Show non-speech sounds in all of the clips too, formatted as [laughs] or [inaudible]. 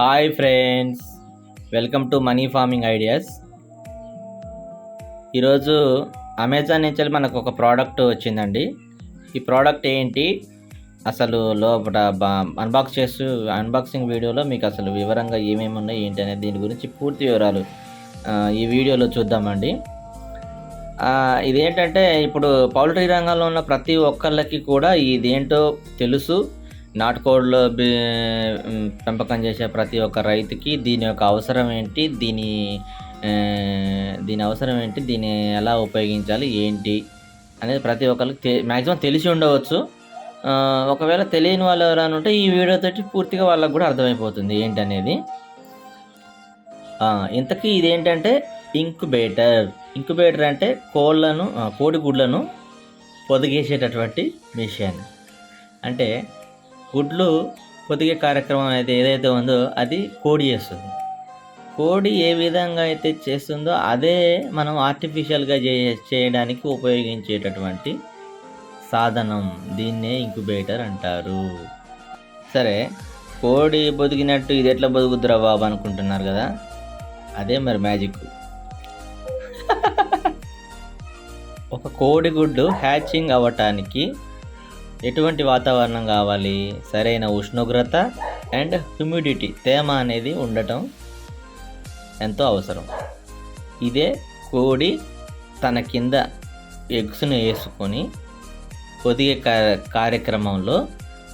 Hi friends welcome to money farming ideas ఈరోజు Amazon నుంచి మనకు ఒక ప్రోడక్ట్ వచ్చిందండి. ఈ ప్రోడక్ట్ ఏంటి? అసలు లోపల అన్బాక్స్ చేస్తూ అన్బాక్సింగ్ వీడియోలో మీకు అసలు వివరంగా ఏమేమి ఉన్నాయి ఏంటి అనేది దీని గురించి పూర్తి వివరాలు ఈ వీడియోలో చూద్దామండి. ఇదేంటంటే ఇప్పుడు పౌల్ట్రీ రంగంలో ఉన్న ప్రతి ఒక్కళ్ళకి కూడా ఇదేంటో తెలుసు. నాటుకోళ్ళ పెంపకం చేసే ప్రతి ఒక్క రైతుకి దీని యొక్క అవసరం ఏంటి దీని దీని అవసరం ఏంటి దీన్ని ఎలా ఉపయోగించాలి ఏంటి అనేది ప్రతి ఒక్కరికి తె మ్యాక్సిమం తెలిసి ఉండవచ్చు. ఒకవేళ తెలియని వాళ్ళు ఎవరైనా ఉంటే ఈ వీడియోతోటి పూర్తిగా వాళ్ళకు కూడా అర్థమైపోతుంది ఏంటనేది అనేది. ఇంతకీ ఇదేంటంటే ఇంక్యుబేటర్. ఇంక్యుబేటర్ అంటే కోళ్ళను కోడిగుడ్లను పొదిగేసేటటువంటి మిషన్. అంటే గుడ్లు పొదిగే కార్యక్రమం అయితే ఏదైతే ఉందో అది కోడి చేస్తుంది. కోడి ఏ విధంగా అయితే చేస్తుందో అదే మనం ఆర్టిఫిషియల్గా చే చేయడానికి ఉపయోగించేటటువంటి సాధనం. దీన్నే ఇంక్యుబేటర్ అంటారు. సరే కోడి బొదిగినట్టు ఇది ఎట్లా బతుకుద్దురా బాబు అనుకుంటున్నారు కదా? అదే మరి మ్యాజిక్ [laughs] ఒక కోడిగుడ్డు హ్యాచింగ్ అవ్వటానికి ఎటువంటి వాతావరణం కావాలి? సరైన ఉష్ణోగ్రత అండ్ హ్యూమిడిటీ తేమ అనేది ఉండటం ఎంతో అవసరం. ఇదే కోడి తన కింద ఎగ్స్ను వేసుకొని పొదిగే కార్యక్రమంలో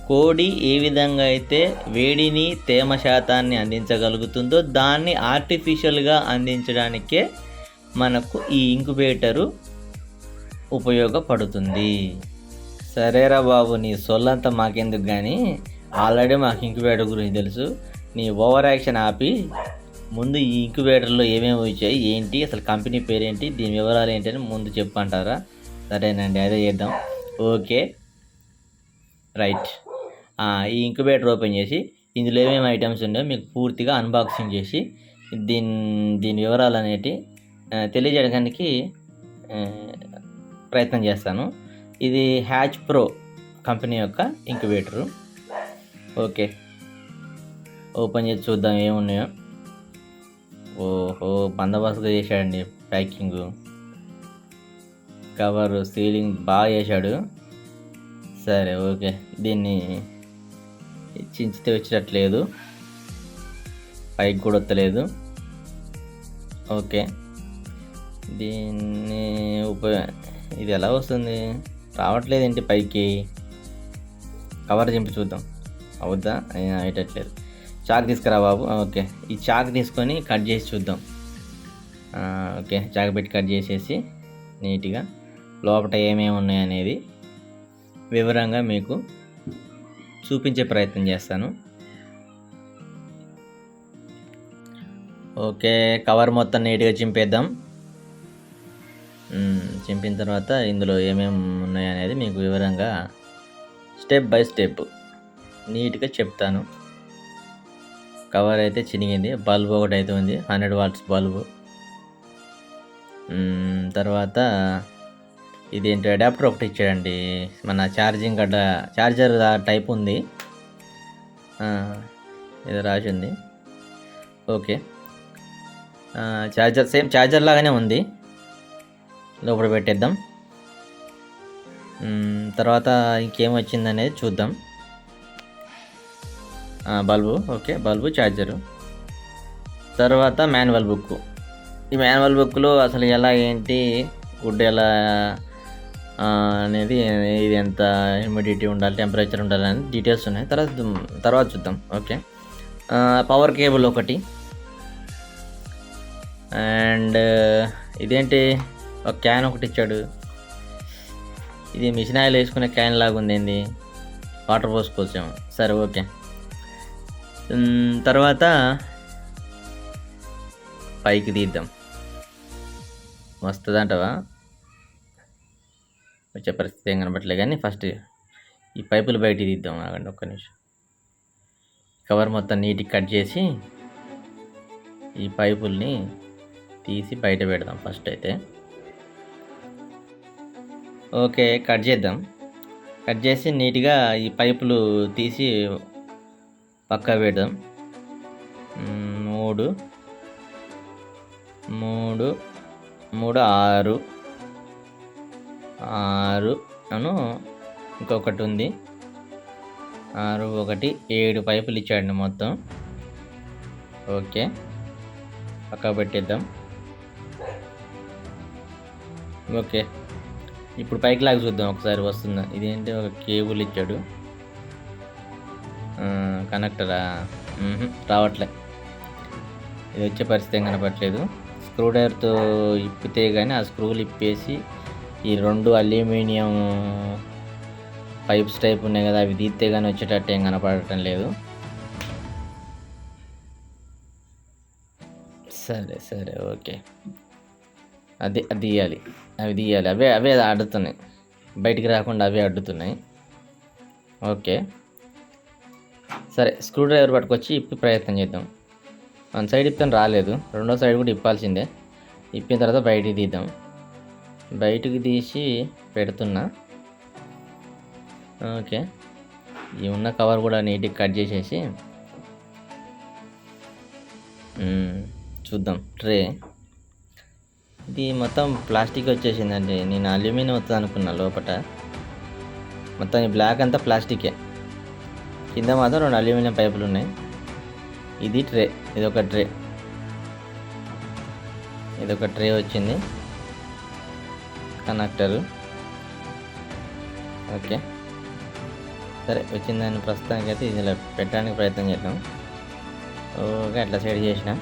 కోడి ఏ విధంగా అయితే వేడిని తేమ శాతాన్ని అందించగలుగుతుందో దాన్ని ఆర్టిఫిషియల్గా అందించడానికే మనకు ఈ ఇంక్యుబేటరు ఉపయోగపడుతుంది. సరేరా బాబు నీ సొల్లంతా మాకెందుకు కానీ ఆల్రెడీ మాకు ఇంక్యుబేటర్ గురించి తెలుసు. నీ ఓవర్ యాక్షన్ ఆపి ముందు ఈ ఇంక్యుబేటర్లో ఏమేమి వచ్చాయి ఏంటి అసలు కంపెనీ పేరేంటి దీని వివరాలు ఏంటి అని ముందు చెప్పంటారా? సరేనండి అదే చేద్దాం. ఓకే. రైట్. ఈ ఇంక్యుబేటర్ ఓపెన్ చేసి ఇందులో ఏమేమి ఐటమ్స్ ఉన్నాయో మీకు పూర్తిగా అన్బాక్సింగ్ చేసి దీని దీని వివరాలు అనేటి తెలియజేయడానికి ప్రయత్నం చేస్తాను. ఇది హ్యాచ్ ప్రో కంపెనీ యొక్క ఇంక్యుబేటరు ఓకే. ఓపెన్ చేసి చూద్దాం ఏమున్నాయో. ఓహో బందోబస్తుగా చేశాడండి ప్యాకింగ్. కవర్ సీలింగ్ బాగా చేశాడు. సరే ఓకే. దీన్ని చించితే వచ్చేటట్లేదు పైకి కూడా వస్తలేదు. ఓకే. దీన్ని ఉప ఇది ఎలా వస్తుంది? రావట్లేదేంటి పైకి? కవర్ చింపి చూద్దాం. అవుద్దా? ఏ, అయ్యేటట్లేదు. చాక్ తీసుకురా బాబు. ఓకే. ఈ చాక్ తీసుకొని కట్ చేసి చూద్దాం. ఓకే. చాక్ పెట్టి కట్ చేసేసి నీట్గా లోపల ఏమేమి ఉన్నాయి అనేది వివరంగా మీకు చూపించే ప్రయత్నం చేస్తాను. ఓకే. కవర్ మొత్తం నీట్గా చింపేద్దాం. చింపిన తర్వాత ఇందులో ఏమేమి ఉన్నాయనేది మీకు వివరంగా స్టెప్ బై స్టెప్ నీట్గా చెప్తాను. కవర్ అయితే చినిగింది బల్బు ఒకటి అయితే ఉంది హండ్రెడ్ వాట్స్ బల్బు. తర్వాత ఇదేంటి అడాప్టర్ ఒకటి ఇచ్చాడండి. మన ఛార్జింగ్ గడ్డ ఛార్జర్ టైప్ ఉంది. ఇది ఏదో రాసి ఉంది. ఓకే. ఛార్జర్ సేమ్ ఛార్జర్ లాగానే ఉంది. లోపల పెట్టేద్దాం. తర్వాత ఇంకేం వచ్చింది అనేది చూద్దాం బల్బు ఓకే బల్బు ఛార్జరు. తర్వాత మాన్యువల్ బుక్. ఈ మాన్యువల్ బుక్లో అసలు ఎలా ఏంటి గుడ్ ఎలా అనేది ఇది ఎంత హ్యూమిడిటీ ఉండాలి టెంపరేచర్ ఉండాలి అని డీటెయిల్స్ ఉన్నాయి. తర్వాత తర్వాత చూద్దాం ఓకే. పవర్ కేబుల్ ఒకటి. అండ్ ఇదేంటి? ఒక క్యాన్ ఒకటి ఇచ్చాడు. ఇది మిషన్ ఆయిల్ వేసుకునే క్యాన్ లాగా ఉంది వాటర్ పోసుకోవచ్చాము సరే ఓకే. తర్వాత పైకి తీద్దాం. వస్తుందంటవా? వచ్చే పరిస్థితి ఏం కనబట్టలే కానీ ఫస్ట్ ఈ పైపులు బయటికి తీద్దాం ఆగండి ఒక్క నిమిషం. కవర్ మొత్తం నీట్గా కట్ చేసి ఈ పైపుల్ని తీసి బయట పెడదాం ఫస్ట్ అయితే. ఓకే కట్ చేద్దాం. కట్ చేసి నీట్గా ఈ పైపులు తీసి పక్కా పెడదాం. మూడు. మూడు. మూడు ఆరు. ఆరు అను ఇంకొకటి ఉంది. ఆరు ఒకటి ఏడు పైపులు ఇచ్చాడండి మొత్తం. ఓకే పక్క పెట్టేద్దాం. ఓకే. ఇప్పుడు పైకి లాగా చూద్దాం ఒకసారి వస్తుందా ఇదేంటి ఒక కేబుల్ ఇచ్చాడు. కనెక్టరా? రావట్లే. ఇది వచ్చే పరిస్థితి ఏం కనపట్లేదు స్క్రూ డ్రైవర్తో ఇప్పితే కానీ ఆ స్క్రూలు ఇప్పేసి ఈ రెండు అల్యూమినియం పైప్స్ టైప్ ఉన్నాయి కదా అవి తీస్తే కానీ వచ్చేటట్టు ఏం కనపడటం లేదు. సరే సరే ఓకే. అది అది తీయాలి. అవి తీయాలి. అవే అవే అడ్డుతున్నాయి బయటికి రాకుండా అవే అడ్డుతున్నాయి ఓకే. సరే స్క్రూ డ్రైవర్ పట్టుకొచ్చి ఇప్పి ప్రయత్నం చేద్దాం. వన్ సైడ్ ఇప్పాను రాలేదు. రెండో సైడ్ కూడా ఇప్పాల్సిందే. ఇప్పిన తర్వాత బయటికి తీద్దాం. బయటికి తీసి పెడుతున్నా. ఓకే. ఈ ఉన్న కవర్ కూడా నీట్గా కట్ చేసేసి. చూద్దాం. ట్రే. ఇది మొత్తం ప్లాస్టిక్ వచ్చేసిందండి. నేను అల్యూమినియం వస్తుంది అనుకున్నా లోపల మొత్తం ఈ బ్లాక్ అంతా ప్లాస్టికే. కింద మాత్రం రెండు అల్యూమినియం పైపులు ఉన్నాయి. ఇది ట్రే ఇది ఒక ట్రే. ఇది ఒక ట్రే వచ్చింది. కనెక్టరు. ఓకే. సరే వచ్చిందని ప్రస్తుతానికైతే ఇందులో పెట్టడానికి ప్రయత్నం చేద్దాం. ఓకే అట్లా సెట్ చేసిన.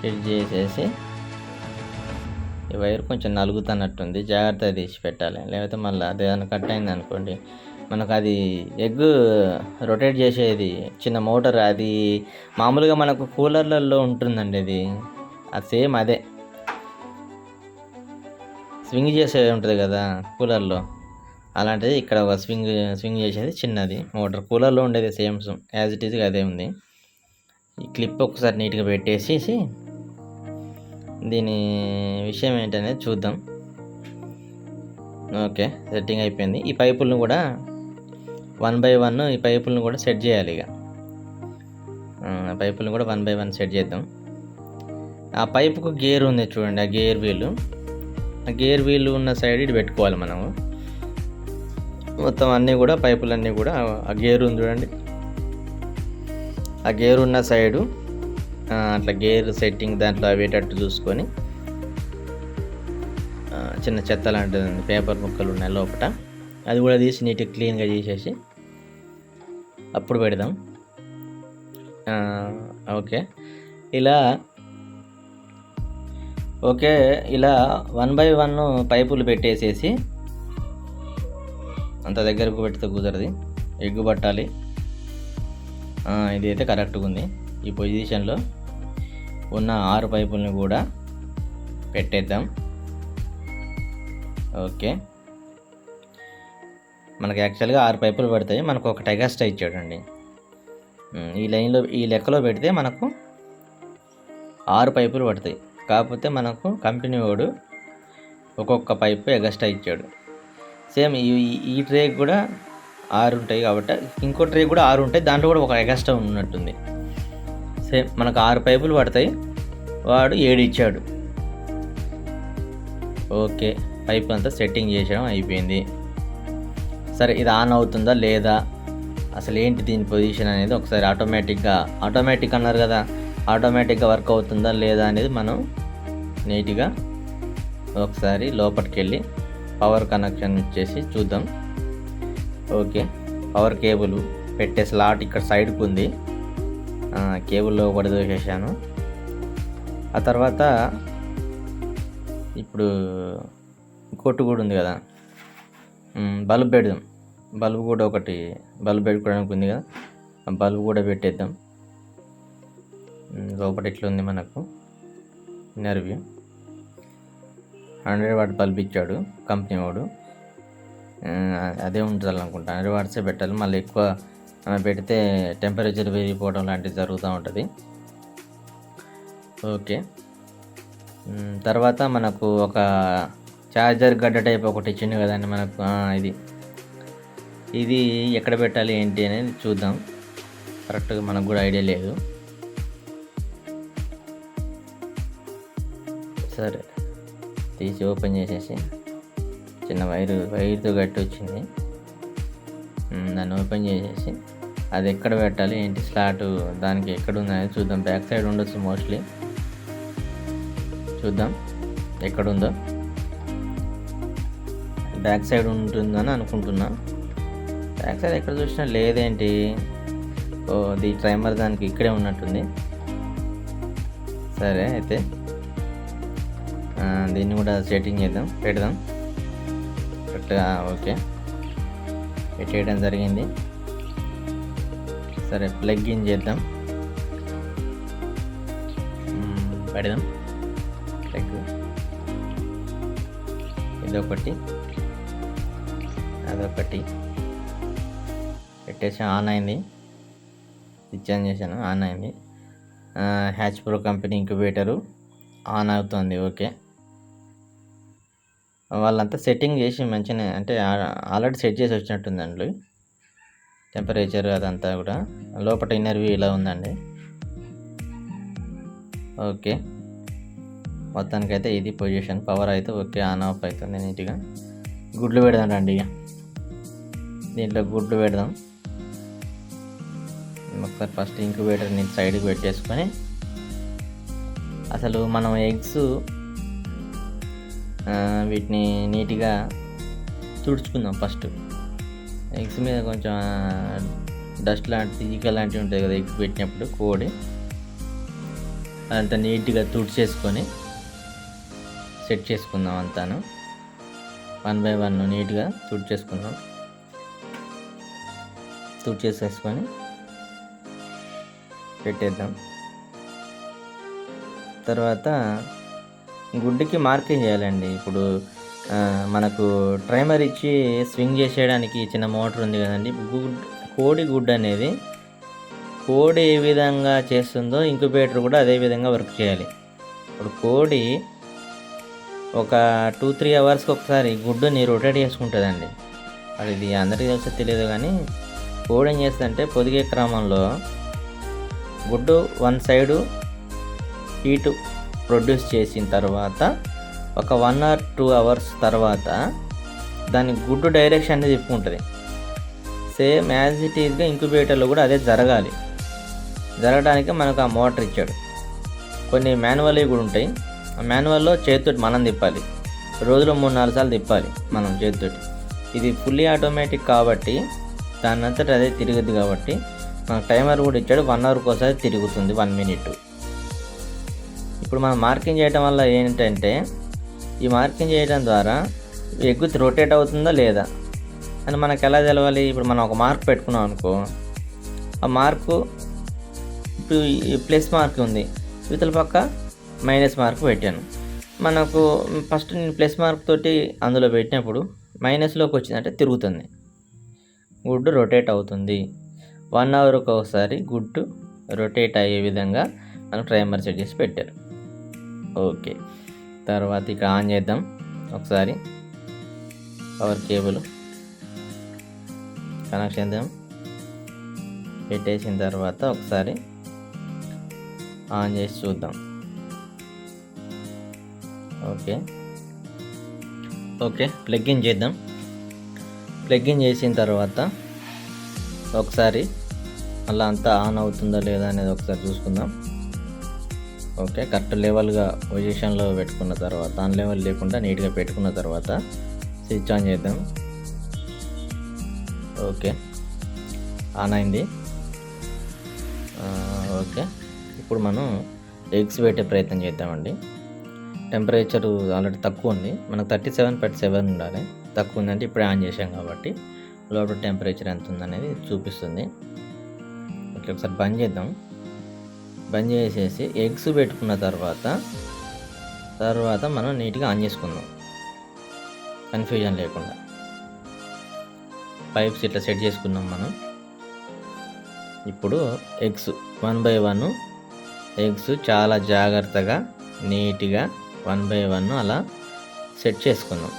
సెట్ చేసేసి ఈ వైర్ కొంచెం నలుగుతున్నట్టుంది. జాగ్రత్తగా తీసి పెట్టాలి లేకపోతే మళ్ళీ అది ఏదైనా కట్ అయింది అనుకోండి. మనకు అది ఎగ్ రొటేట్ చేసేది చిన్న మోటార్ అది మామూలుగా మనకు కూలర్లలో ఉంటుందండి అది అది సేమ్ అదే. స్వింగ్ చేసేది ఉంటుంది కదా కూలర్లో. అలాంటిది ఇక్కడ ఒక స్వింగ్ స్వింగ్ చేసేది చిన్నది మోటార్. కూలర్లో ఉండేది సేమ్ యాజ్ ఇట్ ఈజ్గా అదే ఉంది. ఈ క్లిప్ ఒకసారి నీట్గా పెట్టేసేసి దీని విషయం ఏంటనేది చూద్దాం. ఓకే సెట్టింగ్ అయిపోయింది. ఈ పైపులను కూడా వన్ బై వన్ ఈ పైపులను కూడా సెట్ చేయాలి ఇక. ఆ, పైపులను కూడా వన్ బై వన్ సెట్ చేద్దాం. ఆ పైపుకు గేర్ ఉంది చూడండి ఆ గేర్ వీలు. ఆ గేర్ వీల్ ఉన్న సైడ్ ఇటు పెట్టుకోవాలి మనము. మొత్తం అన్నీ కూడా పైపులన్నీ కూడా ఆ గేర్ ఉంది చూడండి. ఆ గేర్ ఉన్న సైడు అట్లా గేర్ సెట్టింగ్ దాంట్లో అవేటట్టు చూసుకొని చిన్న చెత్త లాంటిది పేపర్ ముక్కలు ఉన్నాయి లోపల అది కూడా తీసి నీట్గా క్లీన్గా చేసేసి అప్పుడు పెడదాం. ఓకే. ఇలా ఓకే ఇలా వన్ బై వన్ పైపులు పెట్టేసేసి అంత దగ్గరకు పెడితే కుదరది. ఎగ్గు పట్టాలి. ఇదైతే ఇది అయితే కరెక్ట్గా ఉంది. ఈ పొజిషన్లో ఉన్న ఆరు పైపుల్ని కూడా పెట్టేద్దాం. ఓకే. మనకి యాక్చువల్గా ఆరు పైపులు పడతాయి. మనకు ఒకటి ఎగస్ట్రా ఇచ్చాడండి. ఈ లైన్లో ఈ లెక్కలో పెడితే మనకు ఆరు పైపులు పడతాయి. కాకపోతే మనకు కంపెనీ వాడు ఒక్కొక్క పైపు ఎగస్ట్రా ఇచ్చాడు. సేమ్ ఈ ఈ- ఈ ట్రే కూడా ఆరు ఉంటాయి కాబట్టి ఇంకో ట్రే కూడా ఆరు ఉంటాయి. దాంట్లో కూడా ఒక ఎగస్ట్రా ఉన్నట్టుంది. సేమ్ మనకు ఆరు పైపులు పడతాయి. వాడు ఏడు ఇచ్చాడు. ఓకే పైప్ అంతా సెట్టింగ్ చేసడం అయిపోయింది. సరే ఇది ఆన్ అవుతుందా లేదా? అసలు ఏంటి దీని పొజిషన్ అనేది ఒకసారి ఆటోమేటిక్గా ఆటోమేటిక్ అన్నారు కదా ఆటోమేటిక్గా వర్క్ అవుతుందా లేదా అనేది మనం నీట్గా ఒకసారి లోపలికి వెళ్ళి పవర్ కనెక్షన్ ఇచ్చేసి చూద్దాం. ఓకే పవర్ కేబుల్ పెట్టే స్లాట్ ఇక్కడ సైడ్కి ఉంది. కేబుల్లో ఒకటి ఆ తర్వాత ఇప్పుడు కొట్టు కూడా ఉంది కదా. బల్బ్ పెడదాం. బల్బ్ కూడా ఒకటి బల్బ్ పెట్టుకోవడానికి ఉంది కదా. ఆ బల్బ్ కూడా పెట్టేద్దాం. లోపల ఇట్లా ఉంది మనకు? ఇన్నర్ హండ్రెడ్ వాట్ బల్బ్ ఇచ్చాడు కంపెనీ వాడు. అదే ఉంటుంది అనుకుంటా హండ్రెడ్ వాట్సే పెట్టాలి. మళ్ళీ ఎక్కువ మనం పెడితే టెంపరేచర్ పెరిగిపోవడం లాంటివి జరుగుతూ ఉంటుంది. ఓకే. తర్వాత మనకు ఒక ఛార్జర్ గడ్డ టైప్ ఒకటి ఇచ్చింది కదండి మనకు ఇది. ఇది ఎక్కడ పెట్టాలి ఏంటి అనేది చూద్దాం. కరెక్ట్గా మనకు కూడా ఐడియా లేదు. సరే తీసి ఓపెన్ చేసేసి చిన్న వైరు వైర్తో గట్టి వచ్చింది. దాన్ని ఓపెన్ చేసేసి అది ఎక్కడ పెట్టాలి? ఏంటి స్లాట్? దానికి ఎక్కడ ఉందనేది చూద్దాం. బ్యాక్ సైడ్ ఉండొచ్చు మోస్ట్లీ. చూద్దాం. ఎక్కడ ఉందో బ్యాక్ సైడ్ ఉంటుందని అనుకుంటున్నా. బ్యాక్ సైడ్ ఎక్కడ చూసినా లేదేంటి? ఓ ది ట్రైమర్ దానికి ఇక్కడే ఉన్నట్టుంది. సరే అయితే. దీన్ని కూడా సెట్టింగ్ చేద్దాం. పెడదాం. కరెక్ట్గా ఓకే. పెట్టేయడం జరిగింది. సరే ప్లగ్ ఇన్ చేద్దాం. పెడదాం. ప్లగ్ ఇదొకటి. అదొకటి. పెట్టేసి ఆన్ అయింది. స్విచ్ ఆన్ చేశాను ఆన్ అయింది. Hatch pro company incubator on అవుతుంది ఓకే. వాళ్ళంతా సెట్టింగ్ చేసి మంచిగా అంటే ఆల్రెడీ సెట్ చేసి వచ్చినట్టుందండి టెంపరేచర్ అదంతా కూడా. లోపల ఇన్నర్వ్యూ ఇలా ఉందండి. ఓకే. మొత్తానికైతే ఇది పొజిషన్. పవర్ అయితే ఓకే ఆన్ ఆఫ్ అవుతుంది నీట్గా. గుడ్లు పెడదాం రండి ఇక. దీంట్లో గుడ్లు పెడదాం. ఒకసారి ఫస్ట్ ఇంక్యుబేటర్ని సైడ్కి పెట్టేసుకొని అసలు మనం ఎగ్స్ వీటిని నీట్గా తుడుచుకుందాం ఫస్ట్. ఎగ్స్ మీద కొంచెం డస్ట్ లాంటి ఈక లాంటివి ఉంటాయి కదా ఎగ్స్ పెట్టినప్పుడు కోడి అదంతా నీట్గా తుడిచేసుకొని సెట్ చేసుకుందాం అంతాను. వన్ బై వన్ నీట్గా తుడిచేసుకుందాం. తుడిచేసేసుకొని పెట్టేద్దాం. తర్వాత గుడ్డుకి మార్కింగ్ చేయాలండి. ఇప్పుడు మనకు ట్రైమర్ ఇచ్చి స్వింగ్ చేసేయడానికి చిన్న మోటార్ ఉంది కదండి. గుడ్ కోడి గుడ్ అనేది కోడి ఏ విధంగా చేస్తుందో ఇంక్యుబేటర్ కూడా అదే విధంగా వర్క్ చేయాలి. ఇప్పుడు కోడి ఒక టూ త్రీ అవర్స్కి ఒకసారి గుడ్డుని రొటేట్ చేసుకుంటుందండి. అది ఇది అందరికీ తెలిసే తెలియదు కానీ కోడి ఏం చేస్తుందంటే పొదిగే క్రమంలో గుడ్డు వన్ సైడు హీటు ప్రొడ్యూస్ చేసిన తర్వాత ఒక వన్ ఆర్ టూ అవర్స్ తర్వాత దాని గుడ్ డైరెక్షన్ అనేది చెప్పుకుంటుంది. సేమ్ యాజ్ ఇట్ ఈజ్గా ఇంక్యుబేటర్లో కూడా అదే జరగాలి. జరగడానికి మనకు ఆ మోటార్ ఇచ్చాడు. కొన్ని మాన్యువల్ కూడా ఉంటాయి. ఆ మాన్యువల్లో చేతితోటి మనం తిప్పాలి. రోజులో మూడు నాలుగు సార్లు తిప్పాలి మనం చేతితోటి. ఇది ఫుల్లీ ఆటోమేటిక్ కాబట్టి దాని అంతటా అదే తిరుగుద్ది కాబట్టి మనకు టైమర్ కూడా ఇచ్చాడు. వన్ అవర్కి ఒకసారి తిరుగుతుంది వన్ మినిట్ ఇప్పుడు మనం మార్కింగ్ చేయడం వల్ల ఏంటంటే ఈ మార్కింగ్ చేయడం ద్వారా ఎగ్గు రొటేట్ అవుతుందా లేదా? అని మనకు ఎలా తెలవాలి? ఇప్పుడు మనం ఒక మార్క్ పెట్టుకున్నాం అనుకో ఆ మార్కు ఇప్పుడు ప్లస్ మార్క్ ఉంది. ఇవతల పక్క మైనస్ మార్క్ పెట్టాను. మనకు ఫస్ట్ నేను ప్లస్ మార్క్ తోటి అందులో పెట్టినప్పుడు మైనస్లోకి వచ్చిందంటే తిరుగుతుంది. గుడ్డు రొటేట్ అవుతుంది. వన్ అవర్కి ఒకసారి గుడ్డు రొటేట్ అయ్యే విధంగా మనం ట్రైమర్ సెట్ చేసి పెట్టారు. ఓకే. తర్వాత ఇక్కడ ఆన్ చేద్దాం. ఒకసారి పవర్ కేబుల్ కనెక్షన్ చేద్దాం. పెట్టేసిన తర్వాత ఒకసారి ఆన్ చేసి చూద్దాం. ఓకే. ఓకే ప్లగ్ చేద్దాం. ప్లగ్ చేసిన తర్వాత ఒకసారి అలా అంతా ఆన్ అవుతుందా లేదా అనేది ఒకసారి చూసుకుందాం. ఓకే కరెక్ట్ లెవెల్గా పొజిషన్లో పెట్టుకున్న తర్వాత ఆన్ లెవెల్ లేకుండా నీట్గా పెట్టుకున్న తర్వాత స్విచ్ ఆన్ చేద్దాం. ఓకే ఆన్ అయింది. ఓకే ఇప్పుడు మనం ఎగ్స్ పెట్టే ప్రయత్నం చేద్దామండి. టెంపరేచర్ ఆల్రెడీ తక్కువ ఉంది. మనకు థర్టీ సెవెన్ పాయింట్ సెవెన్ ఉండాలి. తక్కువ ఉందంటే ఇప్పుడే ఆన్ చేసాం కాబట్టి లోపల టెంపరేచర్ ఎంత ఉందనేది చూపిస్తుంది. ఓకే ఒకసారి బంద్ చేద్దాం. బంద్ చేసేసి ఎగ్స్ పెట్టుకున్న తర్వాత తర్వాత మనం నీట్గా ఆన్ చేసుకుందాం. కన్ఫ్యూజన్ లేకుండా. పైప్స్ ఇట్లా సెట్ చేసుకున్నాం మనం. ఇప్పుడు eggs one by one eggs చాలా జాగ్రత్తగా నీట్గా వన్ బై వన్ అలా సెట్ చేసుకుందాం.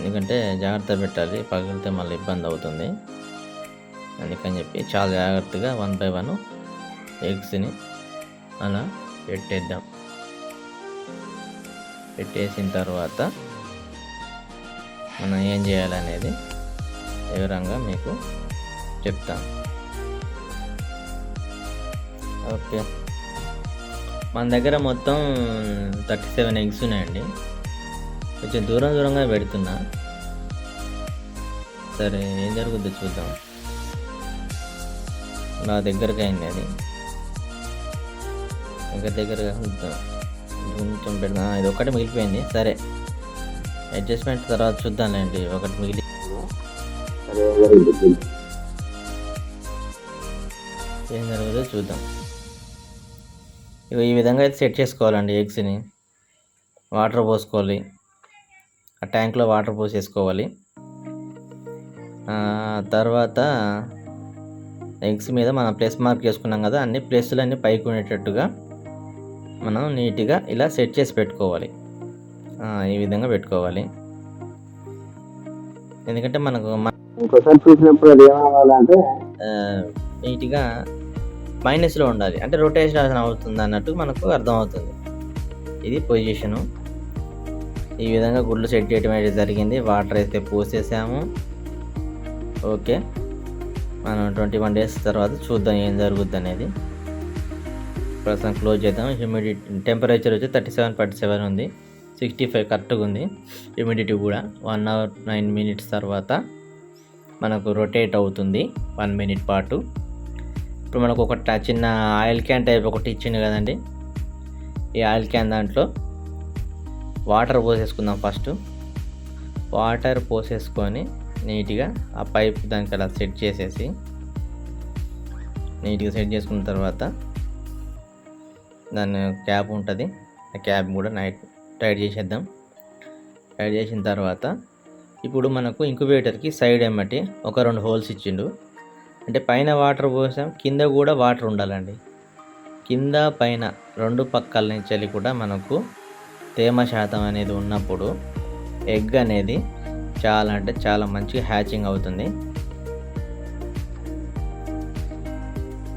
ఎందుకంటే జాగ్రత్త పెట్టాలి పగిలితే మళ్ళీ ఇబ్బంది అవుతుంది. అందుకని చెప్పి చాలా జాగ్రత్తగా వన్ బై వన్ ఎగ్స్ని అలా పెట్టేద్దాం. పెట్టేసిన తర్వాత మనం ఏం చేయాలనేది వివరంగా మీకు చెప్తాను ఓకే. మన దగ్గర మొత్తం థర్టీ సెవెన్ ఎగ్స్ ఉన్నాయండి. కొంచెం దూరం దూరంగా పెడుతున్నా. సరే ఏం జరుగుద్దో చూద్దాం. నా దగ్గరకు అయింది అది. దగ్గర దగ్గరగా కొంచెం పెడదాం ఇది ఒకటి మిగిలిపోయింది. సరే. అడ్జస్ట్మెంట్ తర్వాత చూద్దాంలేండి. ఒకటి మిగిలి ఏం జరుగుతుందో చూద్దాం. ఇక ఈ విధంగా అయితే సెట్ చేసుకోవాలండి ఎగ్స్ని. వాటర్ పోసుకోవాలి. ఆ ట్యాంక్లో వాటర్ పోసేసుకోవాలి. తర్వాత ఎగ్స్ మీద మనం ప్లేస్ మార్క్ చేసుకున్నాం కదా అన్ని ప్లస్లు అన్నీ పైకి ఉండేటట్టుగా మనం నీట్గా ఇలా సెట్ చేసి పెట్టుకోవాలి. ఈ విధంగా పెట్టుకోవాలి. ఎందుకంటే మనకు ఇంకోసారి చూసినప్పుడు అది ఏమవ్వాలంటే ఆ, నీట్గా మైనస్లో ఉండాలి. అంటే రొటేషన్ అవుతుంది అన్నట్టు మనకు అర్థమవుతుంది. ఇది పొజిషను. ఈ విధంగా గుడ్లు సెట్ చేయడం అయితే జరిగింది. వాటర్ అయితే పోసేసాము. ఓకే. మనం ట్వంటీ వన్ డేస్ తర్వాత చూద్దాం ఏం జరుగుద్ది అనేది ప్రస్తుతం క్లోజ్ చేద్దాం. హ్యూమిడిటీ టెంపరేచర్ వచ్చి థర్టీ సెవెన్ ఫార్టీ సెవెన్ ఉంది. సిక్స్టీ ఫైవ్ కరెక్ట్గా ఉంది. హ్యూమిడిటీ కూడా వన్ అవర్ నైన్ మినిట్స్ తర్వాత మనకు రొటేట్ అవుతుంది. వన్ మినిట్ పాటు. ఇప్పుడు మనకు ఒక చిన్న ఆయిల్ క్యాన్ టైప్ ఒకటి ఇచ్చింది కదండి. ఈ ఆయిల్ క్యాన్ దాంట్లో వాటర్ పోసేసుకుందాం ఫస్ట్ వాటర్ పోసేసుకొని నీట్గా ఆ పైప్ దానికి అలా సెట్ చేసేసి నీట్గా సెట్ చేసుకున్న తర్వాత దాని క్యాప్ ఉంటుంది. ఆ క్యాప్ కూడా నైట్ టైట్ చేసేద్దాం. టైట్ చేసిన తర్వాత ఇప్పుడు మనకు ఇంక్యుబేటర్కి సైడ్ ఎమ్మటి ఒక రెండు హోల్స్ ఇచ్చిండు. అంటే పైన వాటర్ పోసాం కింద కూడా వాటర్ ఉండాలండి. కింద పైన రెండు పక్కల నుంచి కూడా మనకు తేమ శాతం అనేది ఉన్నప్పుడు ఎగ్ అనేది చాలా అంటే చాలా మంచిగా హ్యాచింగ్ అవుతుంది.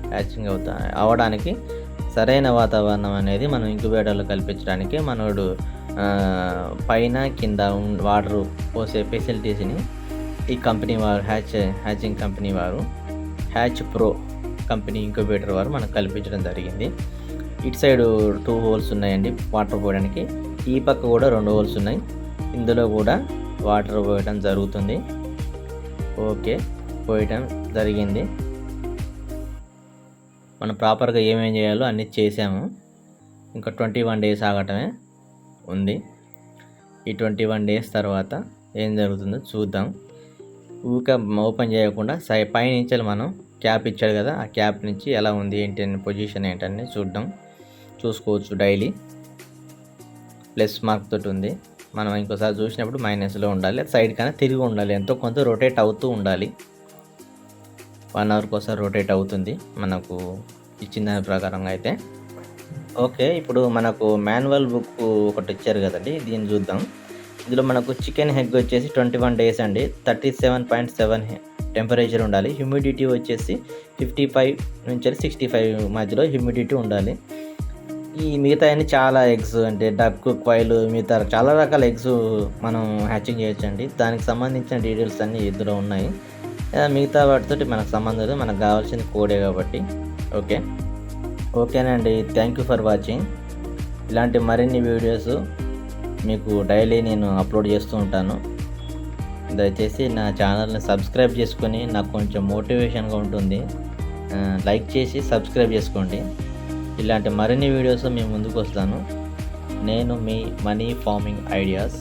హ్యాచింగ్ అవుతా అవడానికి సరైన వాతావరణం అనేది మనం ఇంక్యుబేటర్లో కల్పించడానికి మనోడు పైన కింద వాటర్ పోసే ఫెసిలిటీస్ని ఈ కంపెనీ వారు హ్యాచ్ హ్యాచింగ్ కంపెనీ వారు హ్యాచ్ ప్రో కంపెనీ ఇంక్యుబేటర్ వారు మనకు కల్పించడం జరిగింది. ఇటు సైడ్ టూ హోల్స్ ఉన్నాయండి వాటర్ పోయడానికి. ఈ పక్క కూడా రెండు హోల్స్ ఉన్నాయి. ఇందులో కూడా వాటర్ పోయడం జరుగుతుంది. ఓకే పోయటం జరిగింది. మనం ప్రాపర్గా ఏమేం చేయాలో అన్నీ చేసాము ఇంకా ట్వంటీ వన్ డేస్ ఆగటమే ఉంది. ఈ ట్వంటీ వన్ డేస్ తర్వాత ఏం జరుగుతుందో చూద్దాం. ఊక ఓపెన్ చేయకుండా సై పైనుంచి మనం క్యాప్ ఇచ్చాడు కదా ఆ క్యాప్ నుంచి ఎలా ఉంది ఏంటి అని పొజిషన్ ఏంటని చూడడం చూసుకోవచ్చు డైలీ. ప్లస్ మార్క్ తోటి ఉంది. మనం ఇంకోసారి చూసినప్పుడు మైనస్లో ఉండాలి సైడ్ కన్నా తిరిగి ఉండాలి. ఎంతో కొంత రొటేట్ అవుతూ ఉండాలి. వన్ అవర్కి ఒకసారి రొటేట్ అవుతుంది మనకు ఇచ్చిన దాని ప్రకారంగా అయితే. ఓకే ఇప్పుడు మనకు మాన్యువల్ బుక్ ఒకటి ఇచ్చారు కదండి దీన్ని చూద్దాం. ఇందులో మనకు చికెన్ హెగ్ వచ్చేసి ట్వంటీ వన్ డేస్ అండి. Thirty seven point seven temperature ఉండాలి. హ్యూమిడిటీ వచ్చేసి ఫిఫ్టీ ఫైవ్ నుంచి సిక్స్టీ ఫైవ్ మధ్యలో హ్యూమిడిటీ ఉండాలి. ఈ మిగతా అన్ని చాలా ఎగ్స్ అంటే డక్ క్వైల్ మిగతా చాలా రకాల ఎగ్స్ మనం హ్యాచింగ్ చేయొచ్చండి. దానికి సంబంధించిన డీటెయిల్స్ అన్నీ ఇందులో ఉన్నాయి. మిగతా వాటితోటి మనకు సంబంధం లేదు. మనకు కావాల్సింది కోడే కాబట్టి. ఓకే? ఓకేనండి. థ్యాంక్ యూ ఫర్ వాచింగ్ ఇలాంటి మరిన్ని వీడియోస్ మీకు డైలీ నేను అప్లోడ్ చేస్తూ ఉంటాను. దయచేసి నా ఛానల్ని సబ్స్క్రైబ్ చేసుకొని నాకు కొంచెం మోటివేషన్గా ఉంటుంది. లైక్ చేసి సబ్స్క్రైబ్ చేసుకోండి. ఇలాంటి మరిన్ని వీడియోస్ మేము ముందుకు వస్తాను. నేను మీ మనీ ఫార్మింగ్ ఐడియాస్.